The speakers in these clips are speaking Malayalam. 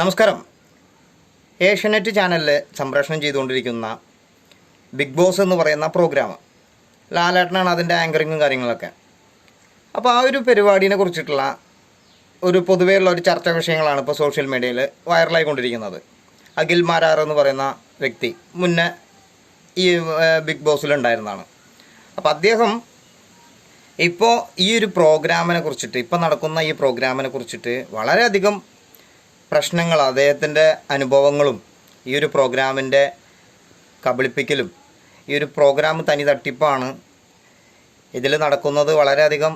നമസ്കാരം. ഏഷ്യനെറ്റ് ചാനലിൽ സംപ്രേഷണം ചെയ്തുകൊണ്ടിരിക്കുന്ന ബിഗ് ബോസ് എന്ന് പറയുന്ന പ്രോഗ്രാം ലാലേട്ടനാണ് അതിന്റെ ആങ്കറിങ്ങും കാര്യങ്ങളൊക്കെ. അപ്പോൾ ആ ഒരു പരിപാടിനെ കുറിച്ചിട്ടുള്ള ഒരു പൊതുവെയുള്ള ഒരു ചർച്ചാ വിഷയങ്ങളാണ് ഇപ്പോൾ സോഷ്യൽ മീഡിയയിൽ വൈറലായിക്കൊണ്ടിരിക്കുന്നത് അഖിൽ മാരാർ എന്ന് പറയുന്ന വ്യക്തി മുന്നേ ഈ ബിഗ് ബോസിലുണ്ടായിരുന്നതാണ്. അപ്പോൾ അദ്ദേഹം ഇപ്പോൾ ഈ ഒരു പ്രോഗ്രാമിനെ കുറിച്ചിട്ട് ഇപ്പോൾ നടക്കുന്ന ഈ പ്രോഗ്രാമിനെ കുറിച്ചിട്ട് വളരെയധികം പ്രശ്നങ്ങൾ അദ്ദേഹത്തിന്റെ അനുഭവങ്ങളും ഈ ഒരു പ്രോഗ്രാമിന്റെ കബളിപ്പിക്കലും ഈ ഒരു പ്രോഗ്രാം തനി തട്ടിപ്പാണ്. ഇതിൽ നടക്കുന്നത് വളരെയധികം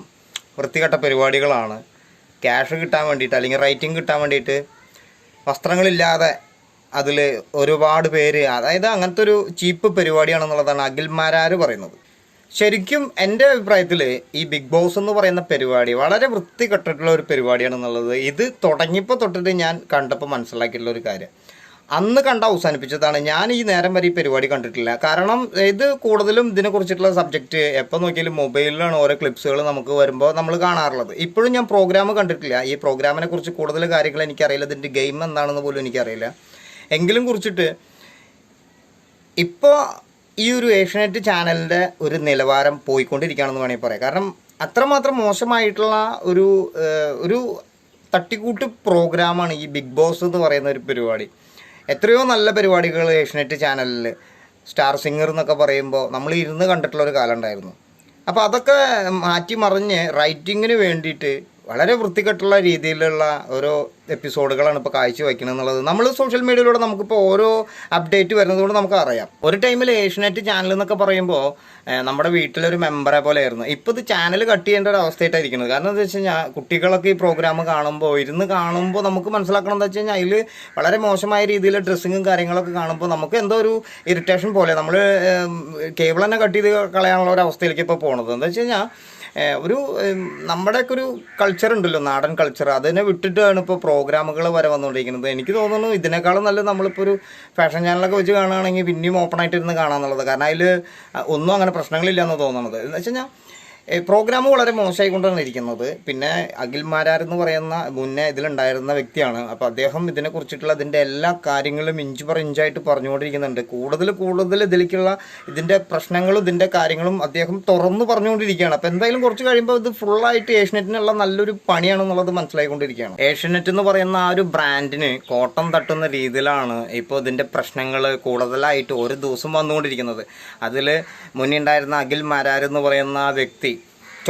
വൃത്തികെട്ട പരിപാടികളാണ്. ക്യാഷ് കിട്ടാൻ വേണ്ടിയിട്ട് അല്ലെങ്കിൽ റൈറ്റിംഗ് കിട്ടാൻ വേണ്ടിയിട്ട് വസ്ത്രങ്ങളില്ലാതെ അതിൽ ഒരുപാട് പേര് അതായത് അങ്ങനത്തെ ഒരു ചീപ്പ് പരിപാടിയാണെന്നുള്ളതാണ് അഖിൽമാരാർ പറയുന്നത്. ശരിക്കും എന്റെ അഭിപ്രായത്തിൽ ഈ ബിഗ് ബോസ് എന്ന് പറയുന്ന പരിപാടി വളരെ വൃത്തികെട്ടിട്ടുള്ള ഒരു പരിപാടിയാണ് എന്നുള്ളത് ഇത് തുടങ്ങിയപ്പോൾ തൊട്ടിട്ട് ഞാൻ കണ്ടപ്പോൾ മനസ്സിലാക്കിയിട്ടുള്ള ഒരു കാര്യം. അന്ന് കണ്ട അവസാനിപ്പിച്ചതാണ്. ഞാൻ ഈ നേരം വരെ ഈ പരിപാടി കണ്ടിട്ടില്ല. കാരണം ഇത് കൂടുതലും ഇതിനെക്കുറിച്ചിട്ടുള്ള സബ്ജക്റ്റ് എപ്പോൾ നോക്കിയാലും മൊബൈലിലാണ് ഓരോ ക്ലിപ്സുകൾ നമുക്ക് വരുമ്പോൾ നമ്മൾ കാണാറുള്ളത്. ഇപ്പോഴും ഞാൻ പ്രോഗ്രാം കണ്ടിട്ടില്ല. ഈ പ്രോഗ്രാമിനെ കുറിച്ച് കൂടുതൽ കാര്യങ്ങൾ എനിക്കറിയില്ല. ഇതിന്റെ ഗെയിം എന്താണെന്ന് പോലും എനിക്കറിയില്ല. എങ്കിലും കുറിച്ചിട്ട് ഇപ്പോൾ ഈ ഒരു ഏഷ്യനെറ്റ് ചാനലിന്റെ ഒരു നിലവാരം പോയിക്കൊണ്ടിരിക്കുകയാണെന്ന് വേണമെങ്കിൽ പറയാം. കാരണം അത്രമാത്രം മോശമായിട്ടുള്ള ഒരു ഒരു തട്ടിക്കൂട്ട് പ്രോഗ്രാമാണ് ഈ ബിഗ് ബോസ് എന്ന് പറയുന്ന ഒരു പരിപാടി. എത്രയോ നല്ല പരിപാടികൾ ഏഷ്യനെറ്റ് ചാനലിൽ. സ്റ്റാർ സിംഗർ എന്നൊക്കെ പറയുമ്പോൾ നമ്മൾ ഇരുന്ന് കണ്ടിട്ടുള്ള ഒരു കാലം ഉണ്ടായിരുന്നു. അപ്പോൾ അതൊക്കെ മാറ്റി മറിഞ്ഞ് റൈറ്റിങ്ങിന് വേണ്ടിയിട്ട് വളരെ വൃത്തികെട്ടുള്ള രീതിയിലുള്ള ഓരോ എപ്പിസോഡുകളാണ് ഇപ്പോൾ കാഴ്ച വയ്ക്കുന്നത് എന്നുള്ളത്. നമ്മൾ സോഷ്യൽ മീഡിയയിലൂടെ നമുക്കിപ്പോൾ ഓരോ അപ്ഡേറ്റ് വരുന്നതുകൊണ്ട് നമുക്ക് അറിയാം ഒരു ടൈമിൽ ഏഷ്യനെറ്റ് ചാനൽ എന്നൊക്കെ പറയുമ്പോൾ നമ്മുടെ വീട്ടിലൊരു മെമ്പറെ പോലെ ആയിരുന്നു. ഇപ്പോൾ ഇത് ചാനൽ കട്ട് ചെയ്യേണ്ട ഒരു അവസ്ഥയായിട്ടായിരിക്കുന്നത്. കാരണം എന്താ വെച്ച് കഴിഞ്ഞാൽ കുട്ടികളൊക്കെ ഈ പ്രോഗ്രാം കാണുമ്പോൾ ഇരുന്ന് കാണുമ്പോൾ നമുക്ക് മനസ്സിലാക്കണം എന്താ വെച്ച് കഴിഞ്ഞാൽ അതിൽ വളരെ മോശമായ രീതിയിൽ ഡ്രസ്സിങ്ങും കാര്യങ്ങളൊക്കെ കാണുമ്പോൾ നമുക്ക് എന്തോ ഒരു ഇറിറ്റേഷൻ പോലെ നമ്മൾ കേബിൾ തന്നെ കട്ട് ചെയ്ത് കളയാനുള്ള ഒരു അവസ്ഥയിലേക്ക് ഇപ്പോൾ പോണത്. എന്താ വെച്ച് കഴിഞ്ഞാൽ ഒരു നമ്മുടെയൊക്കെ ഒരു കൾച്ചർ ഉണ്ടല്ലോ നാടൻ കൾച്ചർ അതിനെ വിട്ടിട്ടാണ് ഇപ്പോൾ പ്രോഗ്രാമുകൾ വരെ വന്നുകൊണ്ടിരിക്കുന്നത് എനിക്ക് തോന്നുന്നു ഇതിനേക്കാളും നല്ലത് നമ്മളിപ്പോൾ ഒരു ഫാഷൻ ചാനലൊക്കെ വെച്ച് കാണുകയാണെങ്കിൽ പിന്നെയും ഓപ്പൺ ആയിട്ട് ഇരുന്ന് കാണാന്നുള്ളത്. കാരണം അതിൽ ഒന്നും അങ്ങനെ പ്രശ്നങ്ങളില്ല എന്ന് തോന്നുന്നത് എന്ന് വെച്ച് കഴിഞ്ഞാൽ പ്രോഗ്രാം വളരെ മോശമായി കൊണ്ടാണ് ഇരിക്കുന്നത്. പിന്നെ അഖിൽ മാരാർ എന്ന് പറയുന്ന മുന്നേ ഇതിലുണ്ടായിരുന്ന വ്യക്തിയാണ്. അപ്പോൾ അദ്ദേഹം ഇതിനെ കുറിച്ചിട്ടുള്ള ഇതിന്റെ എല്ലാ കാര്യങ്ങളും ഇഞ്ച് പറ ഇഞ്ചായിട്ട് പറഞ്ഞുകൊണ്ടിരിക്കുന്നുണ്ട്. കൂടുതൽ കൂടുതൽ ഇതിലേക്കുള്ള ഇതിന്റെ പ്രശ്നങ്ങളും ഇതിന്റെ കാര്യങ്ങളും അദ്ദേഹം തുറന്നു പറഞ്ഞുകൊണ്ടിരിക്കുകയാണ്. അപ്പോൾ എന്തായാലും കുറച്ച് കഴിയുമ്പോൾ ഇത് ഫുള്ളായിട്ട് ഏഷ്യനെറ്റിനുള്ള നല്ലൊരു പണിയാണെന്നുള്ളത് മനസ്സിലായിക്കൊണ്ടിരിക്കുകയാണ്. ഏഷ്യനെറ്റ് എന്ന് പറയുന്ന ആ ഒരു ബ്രാൻഡിന് കോട്ടം തട്ടുന്ന രീതിയിലാണ് ഇപ്പോൾ ഇതിന്റെ പ്രശ്നങ്ങൾ കൂടുതലായിട്ട് ഒരു ദിവസം വന്നുകൊണ്ടിരിക്കുന്നത്. അതിൽ മുന്നേ ഉണ്ടായിരുന്ന അഖിൽ മാരാർ എന്ന് പറയുന്ന വ്യക്തി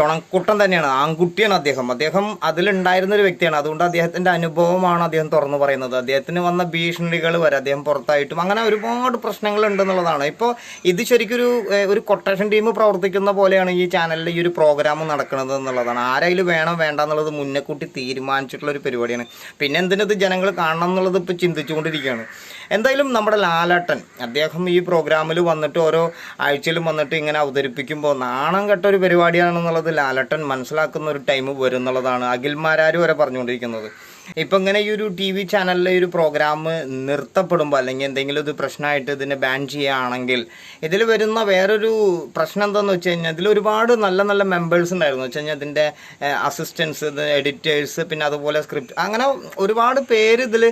ചുണക്കുട്ടൻ തന്നെയാണ്. ആൺകുട്ടിയാണ് അദ്ദേഹം. അദ്ദേഹം അതിലുണ്ടായിരുന്ന ഒരു വ്യക്തിയാണ്. അതുകൊണ്ട് അദ്ദേഹത്തിന്റെ അനുഭവമാണ് അദ്ദേഹം തുറന്നു പറയുന്നത്. അദ്ദേഹത്തിന് വന്ന ഭീഷണികൾ വരെ അദ്ദേഹം പുറത്തായിട്ടും അങ്ങനെ ഒരുപാട് പ്രശ്നങ്ങൾ ഉണ്ടെന്നുള്ളതാണ് ഇപ്പോൾ ഇത് ശരിക്കൊരു ഒരു കൊട്ടേഷൻ ടീം പ്രവർത്തിക്കുന്ന പോലെയാണ് ഈ ചാനലിൽ ഈ ഒരു പ്രോഗ്രാം നടക്കുന്നത് എന്നുള്ളതാണ്. ആരെങ്കിലും വേണം വേണ്ട എന്നുള്ളത് മുന്നേ കൂട്ടി തീരുമാനിച്ചിട്ടുള്ള ഒരു പരിപാടിയാണ്. പിന്നെ എന്തിനത് ജനങ്ങൾ കാണണം എന്നുള്ളത് ഇപ്പോൾ ചിന്തിച്ചുകൊണ്ടിരിക്കുകയാണ്. എന്തായാലും നമ്മുടെ ലാലാട്ടൻ അദ്ദേഹം ഈ പ്രോഗ്രാമിൽ വന്നിട്ട് ഓരോ ആഴ്ചയിലും വന്നിട്ട് ഇങ്ങനെ അവതരിപ്പിക്കുമ്പോൾ നാണം കെട്ട ഒരു പരിപാടിയാണെന്നുള്ളത് ലാലട്ടൻ മനസ്സിലാക്കുന്ന ഒരു ടൈം വരും എന്നുള്ളതാണ് അഖിൽമാരാർ വരെ പറഞ്ഞുകൊണ്ടിരിക്കുന്നത്. ഇപ്പം ഇങ്ങനെ ഈ ഒരു ടി വി ചാനലിലെ ഒരു പ്രോഗ്രാം നിർത്തപ്പെടുമ്പോൾ അല്ലെങ്കിൽ എന്തെങ്കിലും ഒരു പ്രശ്നമായിട്ട് ഇതിനെ ബാൻ ചെയ്യുകയാണെങ്കിൽ ഇതിൽ വരുന്ന വേറൊരു പ്രശ്നം എന്താണെന്ന് വെച്ച് കഴിഞ്ഞാൽ ഇതിൽ ഒരുപാട് നല്ല നല്ല മെമ്പേഴ്സ് ഉണ്ടായിരുന്നു. വെച്ച് കഴിഞ്ഞാൽ ഇതിന്റെ അസിസ്റ്റൻസ് എഡിറ്റേഴ്സ് പിന്നെ അതുപോലെ സ്ക്രിപ്റ്റ് അങ്ങനെ ഒരുപാട് പേര് ഇതിൽ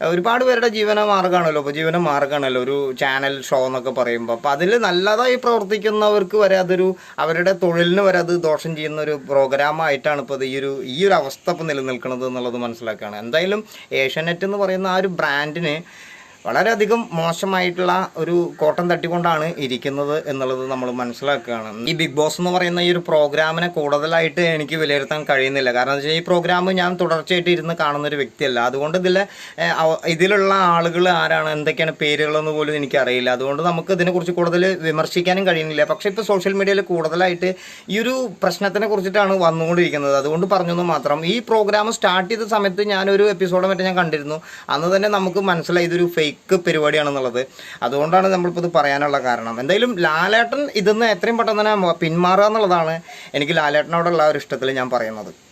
ഒരുപാട് പേരുടെ ജീവന മാർഗമാണല്ലോ. അപ്പോൾ ജീവന മാർഗമാണല്ലോ ഒരു ചാനൽ ഷോ എന്നൊക്കെ പറയുമ്പോൾ അപ്പോൾ അതിൽ നല്ലതായി പ്രവർത്തിക്കുന്നവർക്ക് വരെ അതൊരു അവരുടെ തൊഴിലിന് വരെ അത് ദോഷം ചെയ്യുന്ന ഒരു പ്രോഗ്രാമായിട്ടാണ് ഇപ്പോൾ ഈ ഒരു ഈ ഒരു അവസ്ഥ ഇപ്പോൾ നിലനിൽക്കുന്നത് എന്നുള്ളത് മനസ്സിലാക്കുകയാണ് എന്തായാലും ഏഷ്യാനെറ്റ് എന്ന് പറയുന്ന ആ ഒരു ബ്രാൻഡിന് വളരെയധികം മോശമായിട്ടുള്ള ഒരു കോട്ടം തട്ടിക്കൊണ്ടാണ് ഇരിക്കുന്നത് എന്നുള്ളത് നമ്മൾ മനസ്സിലാക്കുകയാണ്. ഈ ബിഗ് ബോസ് എന്ന് പറയുന്ന ഈ ഒരു പ്രോഗ്രാമിനെ കൂടുതലായിട്ട് എനിക്ക് വിലയിരുത്താൻ കഴിയുന്നില്ല. കാരണം എന്താ വെച്ചാൽ ഈ പ്രോഗ്രാം ഞാൻ തുടർച്ചയായിട്ട് ഇരുന്ന് കാണുന്ന ഒരു വ്യക്തിയല്ല. അതുകൊണ്ട് ഇതിലെ ഇതിലുള്ള ആളുകൾ ആരാണ് എന്തൊക്കെയാണ് പേരുകളെന്ന് പോലും എനിക്കറിയില്ല. അതുകൊണ്ട് നമുക്ക് ഇതിനെക്കുറിച്ച് കൂടുതൽ വിമർശിക്കാനും കഴിയുന്നില്ല. പക്ഷേ ഇപ്പോൾ സോഷ്യൽ മീഡിയയിൽ കൂടുതലായിട്ട് ഈ ഒരു പ്രശ്നത്തിനെ കുറിച്ചിട്ടാണ് വന്നുകൊണ്ടിരിക്കുന്നത്. അതുകൊണ്ട് പറഞ്ഞെന്ന് മാത്രം. ഈ പ്രോഗ്രാം സ്റ്റാർട്ട് ചെയ്ത സമയത്ത് ഞാനൊരു എപ്പിസോഡ് മറ്റേ ഞാൻ കണ്ടിരുന്നു. അന്ന് തന്നെ നമുക്ക് മനസ്സിലായി ഇതൊരു പരിപാടിയാണെന്നുള്ളത്. അതുകൊണ്ടാണ് നമ്മളിപ്പോൾ ഇത് പറയാനുള്ള കാരണം. എന്തായാലും ലാലേട്ടൻ ഇതിന്ന് എത്രയും പെട്ടെന്ന് തന്നെ പിന്മാറുക എന്നുള്ളതാണ് എനിക്ക് ലാലേട്ടനോടുള്ള ഒരു ഇഷ്ടത്തിൽ ഞാൻ പറയുന്നത്.